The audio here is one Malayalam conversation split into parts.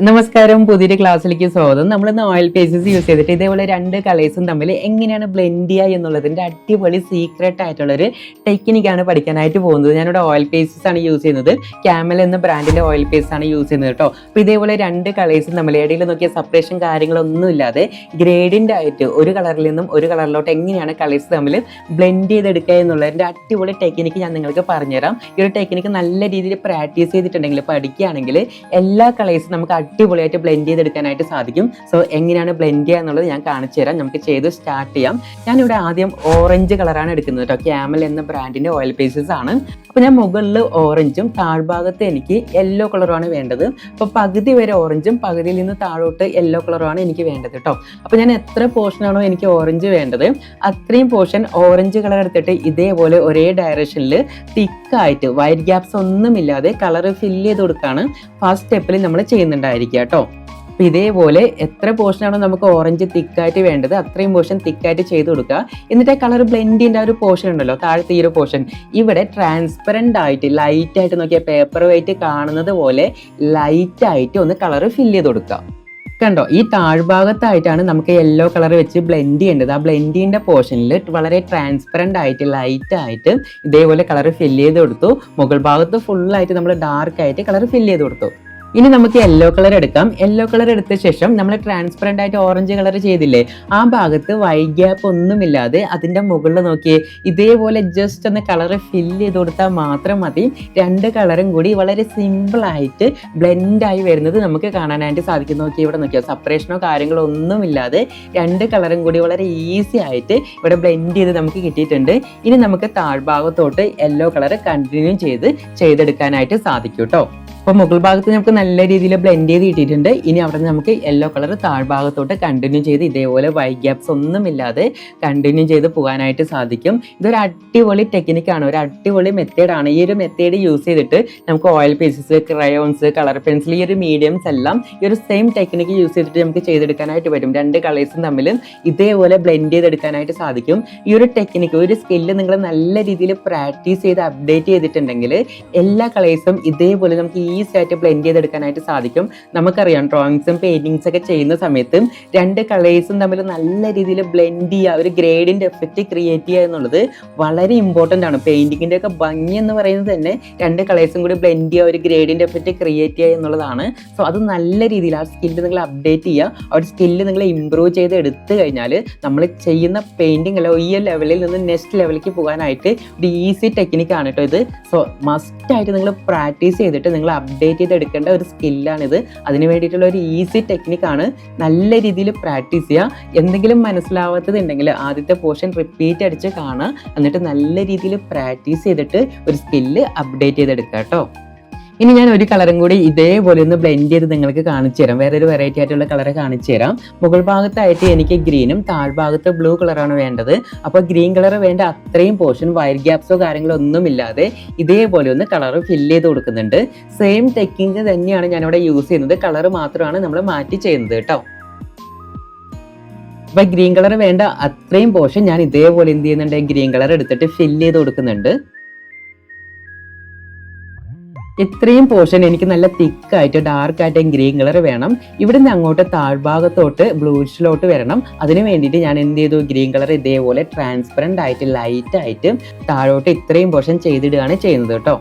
നമസ്കാരം. പുതിയൊരു ക്ലാസ്സിലേക്ക് സ്വാഗതം. നമ്മൾ ഇന്ന് ഓയിൽ പേസസ് യൂസ് ചെയ്തിട്ട് ഇതേപോലെ രണ്ട് കളേഴ്സും തമ്മിൽ എങ്ങനെയാണ് ബ്ലെൻഡ് ചെയ്യുക എന്നുള്ളതിന്റെ അടിപൊളി സീക്രട്ട് ആയിട്ടുള്ളൊരു ടെക്നിക്കാണ് പഠിക്കാനായിട്ട് പോകുന്നത്. ഞാനിവിടെ ഓയിൽ പേസസ് ആണ് യൂസ് ചെയ്യുന്നത്. ക്യാമൽ എന്ന ബ്രാൻഡിന്റെ ഓയിൽ പേസ്റ്റ് ആണ് യൂസ് ചെയ്യുന്നത് കേട്ടോ. അപ്പോൾ ഇതേപോലെ രണ്ട് കളേഴ്സും തമ്മിൽ ഇടയിൽ നോക്കിയ സെപ്പറേഷൻ കാര്യങ്ങളൊന്നും ഇല്ലാതെ ഗ്രേഡിന്റെ ആയിട്ട് ഒരു കളറിൽ നിന്നും ഒരു കളറിലോട്ട് എങ്ങനെയാണ് കളേഴ്സ് തമ്മിൽ ബ്ലെൻഡ് ചെയ്തെടുക്കുക എന്നുള്ളതിന്റെ അടിപൊളി ടെക്നിക്ക് ഞാൻ നിങ്ങൾക്ക് പറഞ്ഞുതരാം. ഈ ഒരു ടെക്നിക്ക് നല്ല രീതിയിൽ പ്രാക്ടീസ് ചെയ്തിട്ടുണ്ടെങ്കിൽ പഠിക്കുകയാണെങ്കിൽ എല്ലാ കളേഴ്സും നമുക്ക് അടിപൊളിയായിട്ട് ബ്ലെൻഡ് ചെയ്തെടുക്കാനായിട്ട് സാധിക്കും. സോ എങ്ങനെയാണ് ബ്ലെൻഡ് ചെയ്യുക എന്നുള്ളത് ഞാൻ കാണിച്ചു തരാം. നമുക്ക് ചെയ്ത് സ്റ്റാർട്ട് ചെയ്യാം. ഞാനിവിടെ ആദ്യം ഓറഞ്ച് കളറാണ് എടുക്കുന്നത് കേട്ടോ ക്യാമൽ എന്ന ബ്രാൻഡിന്റെ ഓയിൽ പേസസ് ആണ്. അപ്പോൾ ഞാൻ മുകളിൽ ഓറഞ്ചും താഴ്ഭാഗത്ത് എനിക്ക് യെല്ലോ കളറുമാണ് വേണ്ടത്. അപ്പോൾ പകുതി വരെ ഓറഞ്ചും പകുതിയിൽ നിന്ന് താഴോട്ട് യെല്ലോ കളറുമാണ് എനിക്ക് വേണ്ടത് കേട്ടോ അപ്പോൾ ഞാൻ എത്ര പോർഷനാണോ എനിക്ക് ഓറഞ്ച് വേണ്ടത് അത്രയും പോർഷൻ ഓറഞ്ച് കളർ എടുത്തിട്ട് ഇതേപോലെ ഒരേ ഡയറക്ഷനിൽ തിക്കായിട്ട് വൈറ്റ് ഗ്യാപ്സ് ഒന്നുമില്ലാതെ കളർ ഫില്ല് ചെയ്ത് കൊടുക്കുകയാണ് ഫസ്റ്റ് സ്റ്റെപ്പിൽ നമ്മൾ ചെയ്യുന്നുണ്ടായിരിക്കുക കേട്ടോ. അപ്പോൾ ഇതേപോലെ എത്ര പോർഷനാണോ നമുക്ക് ഓറഞ്ച് തിക്കായിട്ട് വേണ്ടത് അത്രയും പോർഷൻ തിക്കായിട്ട് ചെയ്ത് കൊടുക്കുക. എന്നിട്ട് കളർ ബ്ലെൻഡിന്റെ ആ ഒരു പോർഷൻ ഉണ്ടല്ലോ താഴത്തെ ഈ ഒരു പോർഷൻ ഇവിടെ ട്രാൻസ്പെറന്റ് ആയിട്ട് ലൈറ്റ് ആയിട്ട് നോക്കിയാൽ പേപ്പർ വെയിറ്റ് കാണുന്നത് പോലെ ലൈറ്റ് ആയിട്ട് ഒന്ന് കളർ ഫില്ല് ചെയ്ത് കൊടുക്കുക. കണ്ടോ? ഈ താഴ്ഭാഗത്തായിട്ടാണ് നമുക്ക് യെല്ലോ കളർ വെച്ച് ബ്ലെൻഡ് ചെയ്യേണ്ടത്. ആ ബ്ലെൻഡിന്റെ പോർഷനിൽ വളരെ ട്രാൻസ്പെറന്റ് ആയിട്ട് ലൈറ്റ് ആയിട്ട് ഇതേപോലെ കളർ ഫില്ല് ചെയ്ത് കൊടുത്തു. മുകൾ ഭാഗത്ത് ഫുള്ളായിട്ട് നമ്മൾ ഡാർക്ക് ആയിട്ട് കളർ ഫില്ല് ചെയ്ത് കൊടുത്തു. ഇനി നമുക്ക് യെല്ലോ കളർ എടുക്കാം. യെല്ലോ കളർ എടുത്ത ശേഷം നമ്മൾ ട്രാൻസ്പെറന്റ് ആയിട്ട് ഓറഞ്ച് കളർ ചെയ്തില്ലേ ആ ഭാഗത്ത് വൈറ്റ് ഗ്യാപ്പ് ഒന്നുമില്ലാതെ അതിന്റെ മുകളിൽ നോക്കിയേ ഇതേപോലെ ജസ്റ്റ് ഒന്ന് കളർ ഫില്ല് ചെയ്ത് കൊടുത്താൽ മാത്രം മതി. രണ്ട് കളറും കൂടി വളരെ സിമ്പിളായിട്ട് ബ്ലെൻഡായി വരുന്നത് നമുക്ക് കാണാനായിട്ട് സാധിക്കും. നോക്കി ഇവിടെ നോക്കിയാൽ സെപ്പറേഷനോ കാര്യങ്ങളോ ഒന്നുമില്ലാതെ രണ്ട് കളറും കൂടി വളരെ ഈസി ആയിട്ട് ഇവിടെ ബ്ലെൻഡ് ചെയ്ത് നമുക്ക് കിട്ടിയിട്ടുണ്ട്. ഇനി നമുക്ക് താഴ്ഭാഗത്തോട്ട് യെല്ലോ കളർ കണ്ടിന്യൂ ചെയ്ത് ചെയ്തെടുക്കാനായിട്ട് സാധിക്കും കേട്ടോ അപ്പോൾ മുകൾ ഭാഗത്ത് നമുക്ക് നല്ല രീതിയിൽ ബ്ലെൻഡ് ചെയ്ത് കിട്ടിയിട്ടുണ്ട്. ഇനി അവിടെ നിന്ന് നമുക്ക് യെല്ലോ കളർ താഴ്ഭാഗത്തോട്ട് കണ്ടിന്യൂ ചെയ്ത് ഇതേപോലെ വൈ ഗ്യാപ്സ് ഒന്നുമില്ലാതെ കണ്ടിന്യൂ ചെയ്ത് പോകാനായിട്ട് സാധിക്കും. ഇതൊരു അടിപൊളി ടെക്നിക്കാണ് ഒരു അടിപൊളി മെത്തേഡാണ് ഈ ഒരു മെത്തേഡ് യൂസ് ചെയ്തിട്ട് നമുക്ക് oil pieces crayons colour pencil ഈ ഒരു മീഡിയംസ് എല്ലാം ഈ ഒരു സെയിം ടെക്നിക്ക് യൂസ് ചെയ്തിട്ട് നമുക്ക് ചെയ്തെടുക്കാനായിട്ട് പറ്റും. രണ്ട് കളേഴ്സും തമ്മിൽ ഇതേപോലെ ബ്ലെൻഡ് ചെയ്തെടുക്കാനായിട്ട് സാധിക്കും. ഈ ഒരു ടെക്നിക്ക് ഒരു സ്കില്ല് നിങ്ങൾ നല്ല രീതിയിൽ പ്രാക്ടീസ് ചെയ്ത് അപ്ഡേറ്റ് ചെയ്തിട്ടുണ്ടെങ്കിൽ എല്ലാ കളേഴ്സും ഇതേപോലെ നമുക്ക് ഈസി ആയിട്ട് ബ്ലെൻഡ് ചെയ്തെടുക്കാനായിട്ട് സാധിക്കും. നമുക്കറിയാം ഡ്രോയിങ്സും പെയിന്റിങ്സ് ഒക്കെ ചെയ്യുന്ന സമയത്ത് രണ്ട് കളേഴ്സും തമ്മിൽ നല്ല രീതിയിൽ ബ്ലെൻഡ് ചെയ്യുക ഒരു ഗ്രേഡിന്റെ എഫക്റ്റ് ക്രിയേറ്റ് ചെയ്യുക എന്നുള്ളത് വളരെ ഇമ്പോർട്ടന്റ് ആണ്. പെയിന്റിങ്ങിന്റെ ഒക്കെ ഭംഗി എന്ന് പറയുന്നത് തന്നെ രണ്ട് കളേഴ്സും കൂടി ബ്ലെൻഡ് ചെയ്യുക ഒരു ഗ്രേഡിന്റെ എഫക്റ്റ് ക്രിയേറ്റ് ചെയ്യുക എന്നുള്ളതാണ്. സോ അത് നല്ല രീതിയിൽ ആ സ്കില്ല് നിങ്ങൾ അപ്ഡേറ്റ് ചെയ്യുക. ആ ഒരു സ്കില്ല് നിങ്ങൾ ഇമ്പ്രൂവ് ചെയ്ത് എടുത്തു കഴിഞ്ഞാൽ നമ്മൾ ചെയ്യുന്ന പെയിന്റിങ് അല്ല ഈ ലെവലിൽ നിന്ന് നെക്സ്റ്റ് ലെവലിലേക്ക് പോകാനായിട്ട് ഒരു ഈസി ടെക്നിക്കാണ് കേട്ടോ ഇത്. സോ മസ്റ്റായിട്ട് നിങ്ങൾ പ്രാക്ടീസ് ചെയ്തിട്ട് നിങ്ങൾ അപ്ഡേറ്റ് ചെയ്ത് എടുക്കേണ്ട ഒരു സ്കില്ലാണിത് അതിന് വേണ്ടിയിട്ടുള്ള ഒരു ഈസി ടെക്നിക്കാണ് നല്ല രീതിയിൽ പ്രാക്ടീസ് ചെയ്യുക. എന്തെങ്കിലും മനസ്സിലാവാത്തതുണ്ടെങ്കിൽ ആദ്യത്തെ പോർഷൻ റിപ്പീറ്റ് അടിച്ച് കാണുക. എന്നിട്ട് നല്ല രീതിയിൽ പ്രാക്ടീസ് ചെയ്തിട്ട് ഒരു സ്കില്ല് അപ്ഡേറ്റ് ചെയ്തെടുക്കുക കേട്ടോ. ഇനി ഞാൻ ഒരു കളറും കൂടി ഇതേപോലെ ഒന്ന് ബ്ലെൻഡ് ചെയ്ത് നിങ്ങൾക്ക് കാണിച്ചു തരാം. വേറെ ഒരു വെറൈറ്റി ആയിട്ടുള്ള കളർ കാണിച്ചു തരാം. മുകൾ ഭാഗത്തായിട്ട് എനിക്ക് ഗ്രീനും താഴ്ഭാഗത്ത് ബ്ലൂ കളറാണ് വേണ്ടത്. അപ്പോൾ ഗ്രീൻ കളർ വേണ്ട അത്രയും പോർഷൻ വയർ ഗ്യാപ്സോ കാര്യങ്ങളോ ഒന്നുമില്ലാതെ ഇതേപോലെ ഒന്ന് കളർ ഫില്ല് ചെയ്ത് കൊടുക്കുന്നുണ്ട്. സെയിം ടെക്കിങ് തന്നെയാണ് ഞാനിവിടെ യൂസ് ചെയ്യുന്നത്. കളർ മാത്രമാണ് നമ്മൾ മാറ്റി ചെയ്യുന്നത് കേട്ടോ. അപ്പൊ ഗ്രീൻ കളർ വേണ്ട അത്രയും പോർഷൻ ഞാൻ ഇതേപോലെ എന്ത് ചെയ്യുന്നുണ്ട്? ഗ്രീൻ കളർ എടുത്തിട്ട് ഫില്ല് ചെയ്ത് കൊടുക്കുന്നുണ്ട്. ഇത്രയും പോർഷൻ എനിക്ക് നല്ല തിക്കായിട്ട് ഡാർക്ക് ആയിട്ട് ഗ്രീൻ കളർ വേണം. ഇവിടെ നിന്ന് അങ്ങോട്ട് താഴ്ഭാഗത്തോട്ട് ബ്ലൂഷിലോട്ട് വരണം. അതിന് വേണ്ടിയിട്ട് ഞാൻ എന്ത് ചെയ്തു? ഗ്രീൻ കളർ ഇതേപോലെ ട്രാൻസ്പെറന്റ് ആയിട്ട് ലൈറ്റ് ആയിട്ട് താഴോട്ട് ഇത്രയും പോർഷൻ ചെയ്തിടുകയാണ് ചെയ്യുന്നത് കേട്ടോ.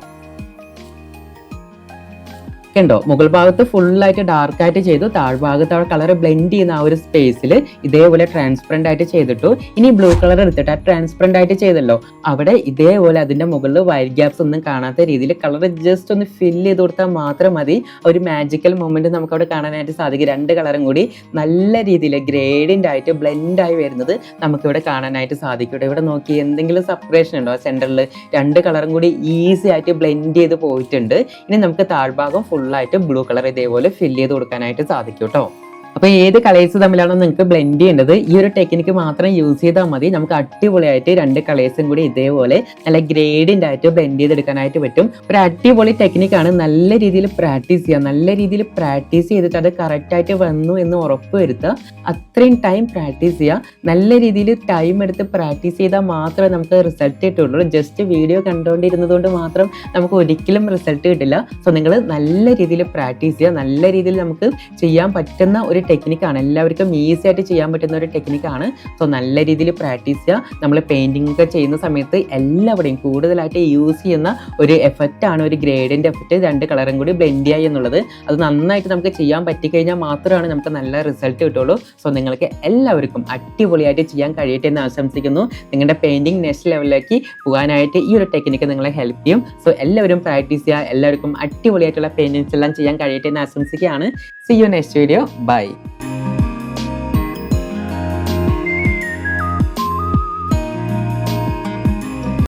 കണ്ടോ മുകൾ ഭാഗത്ത് ഫുള്ളായിട്ട് ഡാർക്ക് ആയിട്ട് ചെയ്തു. താഴ്ഭാഗത്ത് ആ കളർ ബ്ലെൻഡ് ചെയ്യുന്ന ആ ഒരു സ്പേസിൽ ഇതേപോലെ ട്രാൻസ്പെറന്റ് ആയിട്ട് ചെയ്തിട്ടു. ഇനി ബ്ലൂ കളർ എടുത്തിട്ട് ആ ട്രാൻസ്പെറന്റ് ആയിട്ട് ചെയ്തല്ലോ. അവിടെ ഇതേപോലെ അതിന്റെ മുകളിൽ വൈറ്റ് ഗ്യാപ്സ് ഒന്നും കാണാത്ത രീതിയിൽ കളർ ജസ്റ്റ് ഒന്ന് ഫിൽ ചെയ്ത് കൊടുത്താൽ മാത്രം മതി. ഒരു മാജിക്കൽ മൊമെന്റ് നമുക്ക് അവിടെ കാണാനായിട്ട് സാധിക്കും. രണ്ട് കളറും കൂടി നല്ല രീതിയിൽ ഗ്രേഡിന്റെ ആയിട്ട് ബ്ലെൻഡായി വരുന്നത് നമുക്കിവിടെ കാണാനായിട്ട് സാധിക്കും. ഇവിടെ നോക്കി എന്തെങ്കിലും സെപ്പറേഷൻ ഉണ്ടോ? സെന്ററിൽ രണ്ട് കളറും കൂടി ഈസി ആയിട്ട് ബ്ലെൻഡ് ചെയ്ത് പോയിട്ടുണ്ട്. ഇനി നമുക്ക് താഴ്ഭാഗം ഫുള്ളായിട്ട് ബ്ലൂ കളർ ഇതേപോലെ ഫില്ല് ചെയ്ത് കൊടുക്കാനായിട്ട് സാധിക്കും കേട്ടോ അപ്പോൾ ഏത് കളേഴ്സ് തമ്മിലാണോ നിങ്ങൾക്ക് ബ്ലെൻഡ് ചെയ്യേണ്ടത് ഈ ഒരു ടെക്നിക്ക് മാത്രം യൂസ് ചെയ്താൽ മതി. നമുക്ക് അടിപൊളിയായിട്ട് രണ്ട് കളേഴ്സും കൂടി ഇതേപോലെ നല്ല ഗ്രേഡിന്റെ ആയിട്ട് ബ്ലെൻഡ് ചെയ്തെടുക്കാനായിട്ട് പറ്റും. ഒരു അടിപൊളി ടെക്നിക്കാണ് നല്ല രീതിയിൽ പ്രാക്ടീസ് ചെയ്യുക. നല്ല രീതിയിൽ പ്രാക്ടീസ് ചെയ്തിട്ട് അത് കറക്റ്റായിട്ട് വന്നു എന്ന് ഉറപ്പ് വരുത്തുക. അത്രയും ടൈം പ്രാക്ടീസ് ചെയ്യുക. നല്ല രീതിയിൽ ടൈം എടുത്ത് പ്രാക്ടീസ് ചെയ്താൽ മാത്രമേ നമുക്ക് റിസൾട്ട് കിട്ടുള്ളൂ. ജസ്റ്റ് വീഡിയോ കണ്ടുകൊണ്ടിരുന്നത് കൊണ്ട് മാത്രം നമുക്ക് ഒരിക്കലും റിസൾട്ട് കിട്ടില്ല. സോ നിങ്ങൾ നല്ല രീതിയിൽ പ്രാക്ടീസ് ചെയ്യുക. നല്ല രീതിയിൽ നമുക്ക് ചെയ്യാൻ പറ്റുന്ന ഒരു ടെക്നിക്കാണ് എല്ലാവർക്കും ഈസി ആയിട്ട് ചെയ്യാൻ പറ്റുന്ന ഒരു ടെക്നിക്കാണ് സോ നല്ല രീതിയിൽ പ്രാക്ടീസ് ചെയ്യുക. നമ്മൾ പെയിന്റിംഗ് ഒക്കെ ചെയ്യുന്ന സമയത്ത് എല്ലാവരുടെയും കൂടുതലായിട്ട് യൂസ് ചെയ്യുന്ന ഒരു എഫക്റ്റ് ആണ് ഒരു ഗ്രേഡിന്റെ എഫക്റ്റ് രണ്ട് കളറും കൂടി ബ്ലെൻഡ് ചെയ്യുക എന്നുള്ളത്. അത് നന്നായിട്ട് നമുക്ക് ചെയ്യാൻ പറ്റിക്കഴിഞ്ഞാൽ മാത്രമാണ് നമുക്ക് നല്ല റിസൾട്ട് കിട്ടുള്ളൂ സോ നിങ്ങൾക്ക് എല്ലാവർക്കും അടിപൊളിയായിട്ട് ചെയ്യാൻ കഴിയട്ടെ എന്ന് ആശംസിക്കുന്നു. നിങ്ങളുടെ പെയിന്റിംഗ് നെക്സ്റ്റ് ലെവലിലേക്ക് പോകാനായിട്ട് ഈ ഒരു ടെക്നിക്ക് നിങ്ങളെ ഹെൽപ്പ് ചെയ്യും. സോ എല്ലാവരും പ്രാക്ടീസ് ചെയ്യുക. എല്ലാവർക്കും അടിപൊളിയായിട്ടുള്ള പെയിന്റിങ്സ് എല്ലാം ചെയ്യാൻ കഴിയട്ടെ എന്ന് ആശംസിക്കുകയാണ്. See you next video bye Bye.